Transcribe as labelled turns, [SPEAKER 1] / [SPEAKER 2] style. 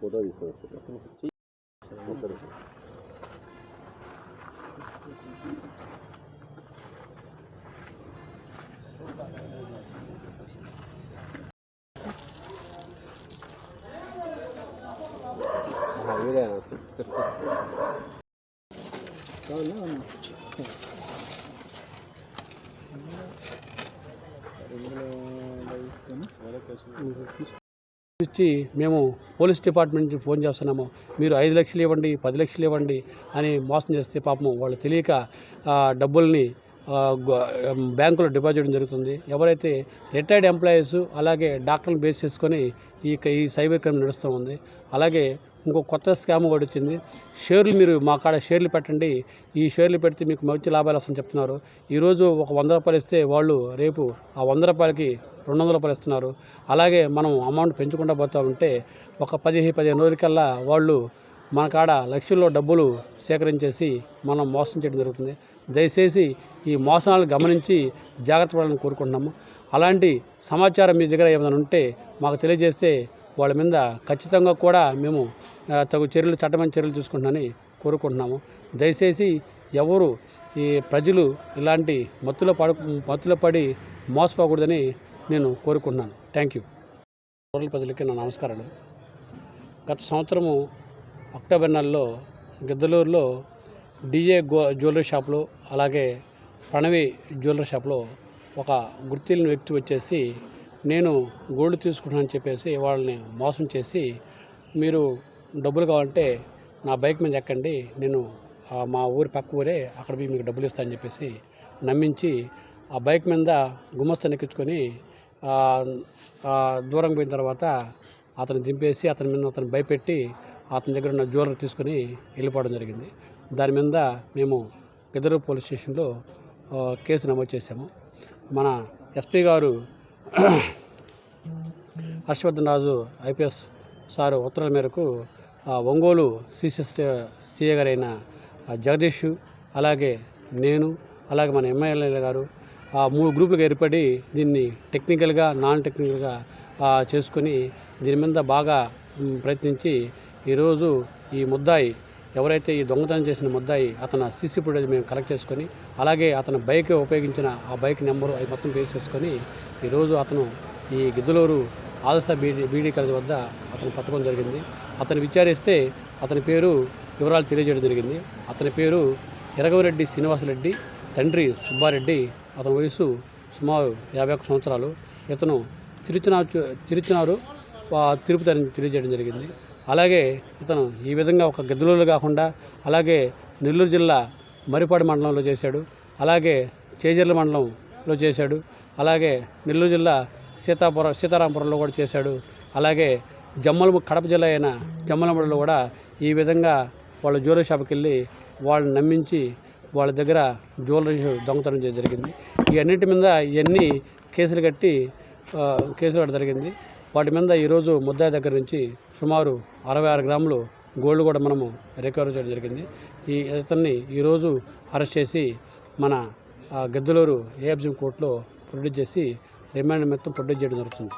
[SPEAKER 1] Photo తీసుకోవచ్చు
[SPEAKER 2] ఇచ్చి మేము పోలీస్ డిపార్ట్మెంట్ నుంచి ఫోన్ చేస్తున్నాము. మీరు ఐదు లక్షలు ఇవ్వండి పది లక్షలు ఇవ్వండి అని మోసం చేస్తే పాపం వాళ్ళు తెలియక డబ్బుల్ని బ్యాంకులో డిపాజిట్ జరుగుతుంది. ఎవరైతే రిటైర్డ్ ఎంప్లాయీస్ అలాగే డాక్టర్లను బేస్ చేసుకొని ఈ ఈ సైబర్ క్రైమ్ నడుస్తూ ఉంది. అలాగే ఇంకో కొత్త స్కామ్ కూడా వచ్చింది. షేర్లు మీరు మా కాడ షేర్లు పెట్టండి. ఈ షేర్లు పెడితే మీకు మంచి లాభాలు వస్తాయని చెప్తున్నారు. ఈరోజు ఒక వంద రూపాయలు ఇస్తే వాళ్ళు రేపు ఆ వంద రూపాయలకి రెండు వందల రూపాయలు ఇస్తున్నారు. అలాగే మనం అమౌంట్ పెంచుకుంటూ పోతూ ఉంటే ఒక పదిహేను పదిహేను రోజులకల్లా వాళ్ళు మన కాడ లక్షల్లో డబ్బులు సేకరించేసి మనం మోసం చేయడం జరుగుతుంది. దయచేసి ఈ మోసాలను గమనించి జాగ్రత్త పడాలని కోరుకుంటున్నాము. అలాంటి సమాచారం మీ దగ్గర ఏమైనా ఉంటే మాకు తెలియజేస్తే వాళ్ళ మీద ఖచ్చితంగా కూడా మేము తగు చర్యలు చట్టమైన చర్యలు తీసుకుంటున్నామని కోరుకుంటున్నాము. దయచేసి ఎవరు ఈ ప్రజలు ఇలాంటి మత్తులో పడ మత్తులో పడి మోసపోకూడదని నేను కోరుకుంటున్నాను. Thank you. రూరల్ ప్రజలకి నా నమస్కారాలు. గత సంవత్సరము అక్టోబర్ నెలలో గిద్దలూరులో డిఏ గో జ్యువెలరీ షాప్లో అలాగే ప్రణవి జ్యువెలరీ షాప్లో ఒక గుర్తిల్ని వ్యక్తి వచ్చేసి నేను గోల్డ్ తీసుకుంటానని చెప్పేసి వాళ్ళని మోసం చేసి మీరు డబ్బులు కావాలంటే నా బైక్ మీద ఎక్కండి నేను మా ఊరి పక్క ఊరే అక్కడ పోయి మీకు డబ్బులు ఇస్తానని చెప్పేసి నమ్మించి ఆ బైక్ మీద గుమస్తాన్ని ఎక్కించుకొని దూరం పోయిన తర్వాత అతను దింపేసి అతని మీద అతను భయపెట్టి అతని దగ్గర ఉన్న జ్యువెలరీ తీసుకొని వెళ్ళిపోవడం జరిగింది. దాని మీద మేము గిద్దరు పోలీస్ స్టేషన్లో కేసు నమోదు చేశాము. మన ఎస్పీ గారు హర్షవర్ధన్ రాజు ఐపీఎస్ సారు ఉత్తర్వుల మేరకు ఒంగోలు సిసిఎస్ సిఏ గారైన జగదీష్ అలాగే నేను అలాగే మన ఎమ్మెల్యే గారు ఆ మూడు గ్రూపులుగా ఏర్పడి దీన్ని టెక్నికల్గా నాన్ టెక్నికల్గా చేసుకొని దీని మీద బాగా ప్రయత్నించి ఈరోజు ఈ ముద్దాయి ఎవరైతే ఈ దొంగతనం చేసిన ముద్దాయి అతను సీసీ ఫుటేజ్ మేము కలెక్ట్ చేసుకొని అలాగే అతను బైక్ ఉపయోగించిన ఆ బైక్ నెంబరు అవి మొత్తం వేసేసుకొని ఈరోజు అతను ఈ గిద్దలూరు ఆదర్శ బీడీ బీడీ కాలేజ్ వద్ద అతను పట్టుకోవడం జరిగింది. అతను విచారిస్తే అతని పేరు వివరాలు తెలియజేయడం జరిగింది. అతని పేరు ఎరగవరెడ్డి శ్రీనివాసరెడ్డి తండ్రి సుబ్బారెడ్డి అతని వయసు సుమారు యాభై ఒక్క సంవత్సరాలు. ఇతను తిరుచినారు తిరుచినారు తిరుపతి అని తెలియజేయడం జరిగింది. అలాగే ఇతను ఈ విధంగా ఒక గద్దెలూరు కాకుండా అలాగే నెల్లూరు జిల్లా మరిపాడు మండలంలో చేశాడు. అలాగే చేజర్ల మండలంలో చేశాడు. అలాగే నెల్లూరు జిల్లా సీతాపురం సీతారాంపురంలో కూడా చేశాడు. అలాగే జమ్మల కడప జిల్లా అయిన జమ్మలమూడిలో కూడా ఈ విధంగా వాళ్ళ జ్యువెలరీ షాప్కి వెళ్ళి వాళ్ళని నమ్మించి వాళ్ళ దగ్గర జ్యువెలరీ దొంగతనం చేయడం జరిగింది ఇవన్నిటి మీద ఇవన్నీ కేసులు కట్టి కేసులు జరిగింది. వాటి మీద ఈరోజు ముద్దాయి దగ్గర నుంచి సుమారు అరవై ఆరు గ్రాములు గోల్డ్ కూడా మనము రికవర్ చేయడం జరిగింది. ఈ ఇతన్ని ఈరోజు అరెస్ట్ చేసి మన ఆ, గద్దలూరు ఏఎఫ్జీ కోర్టులో ప్రొడ్యూస్ చేసి రిమాండ్ మొత్తం ప్రొడ్యూస్ చేయడం జరుగుతుంది.